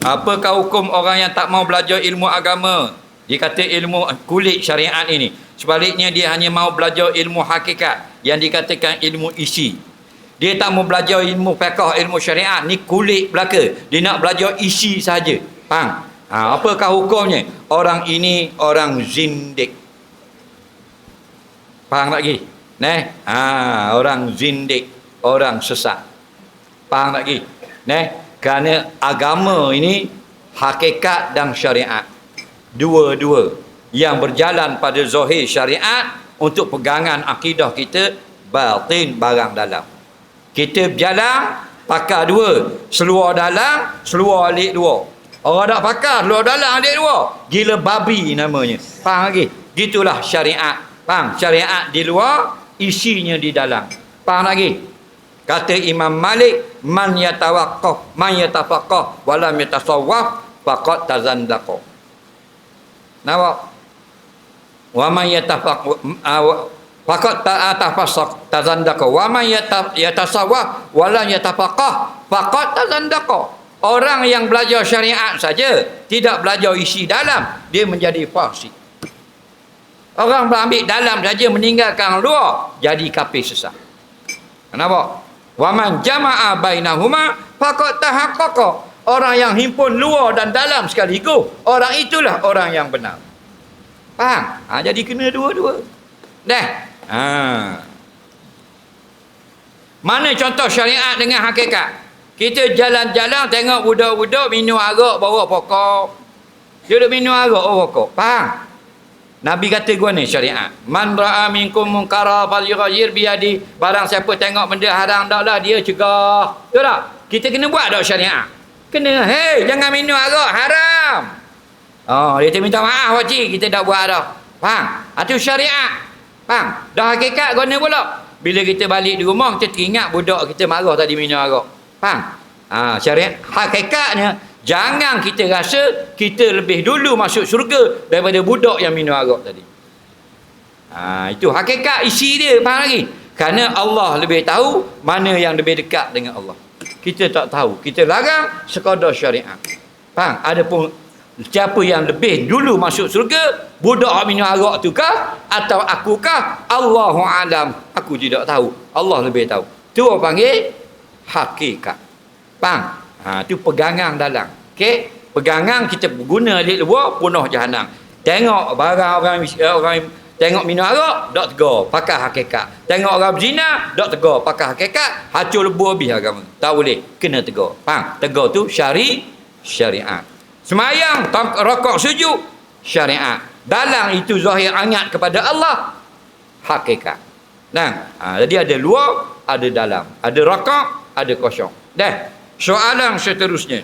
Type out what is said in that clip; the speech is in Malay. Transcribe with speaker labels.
Speaker 1: Apakah hukum orang yang tak mau belajar ilmu agama? Dia kata ilmu kulit syariat ini. Sebaliknya dia hanya mau belajar ilmu hakikat yang dikatakan ilmu isi. Dia tak mau belajar ilmu fiqh, ilmu syariat. Ni kulit belaka. Dia nak belajar isi saja. Faham? Ha, apakah hukumnya? Orang ini orang zindik. Faham lagi? Neh, ha, orang zindik, orang sesat. Faham lagi? Neh, kerana agama ini hakikat dan syariat. Dua-dua yang berjalan pada zahir syariat untuk pegangan akidah kita batin barang dalam. Kita berjalan pakar dua, seluar dalam, seluar alik dua. Orang tak pakar seluar dalam alik dua. Gila babi namanya. Faham lagi? Gitulah syariat. Faham? Syariat di luar, isinya di dalam. Faham lagi? Kata Imam Malik, man yatawaqqaf, man yatafaqah, walam yatasawwaf, faqad tazandaqa. Nampak? Wa man yatafaq faqad ta'atafasaq tazandaqa. Wa man yatasawwaf, walam yatafaqah, faqad tazandaqa. Orang yang belajar syariat saja, tidak belajar isi dalam, dia menjadi fasik. Orang ambil dalam saja meninggalkan luar, jadi kafir sesat. Kenapa? Waman jama'a bainahuma faqad tahaqqaqa. Orang yang himpun luar dan dalam sekaligus, orang itulah orang yang benar. Faham? Ha, jadi kena dua-dua. Dah. Ha. Mana contoh syariat dengan hakikat? Kita jalan-jalan tengok budak-budak minum arak bawa pokok. Dia minum arak bawa pokok. Faham? Nabi kata gua ni syariat. Man ra'a minkum munkara falyughayyir bi yadi. Barang siapa tengok benda haram daklah dia cegah. Betul tak? Kita kena buat dak syariat. Kena, hey, jangan minum arak haram. Oh, dia minta maaf pak cik, kita dak buat dah. Faham? Itu syariat. Faham? Dah hakikat guna pula. Bila kita balik di rumah kita teringat budak kita marah tadi minum arak. Faham? Ha, syariat hakikatnya Jangan kita rasa kita lebih dulu masuk syurga daripada budak yang minum arak tadi. Ha, itu hakikat isi dia. Faham lagi? Kerana Allah lebih tahu mana yang lebih dekat dengan Allah. Kita tak tahu. Kita larang sekadar syariat. Faham? Adapun siapa yang lebih dulu masuk syurga, budak minum arak tu kah? Atau aku kah? Allahu alam. Aku tidak tahu. Allah lebih tahu. Tu orang panggil hakikat. Faham? Ha, tu pegangan dalam. Okey? Pegangan kita guna di luar penuh jahanam. Tengok barang orang orang tengok minum arak, dak tegar, pakai hakikat. Tengok orang berzina, dak tegar, pakai hakikat, hacur lebu habis agama. Tak boleh, kena tegar. Faham? Tegar tu syari syariat. Semayang, rokok sujud, syariat. Dalam itu zahir angat kepada Allah, hakikat. Nah, ha, jadi ada luar, ada dalam. Ada rokok, ada kosong. Dah. Soalan seterusnya.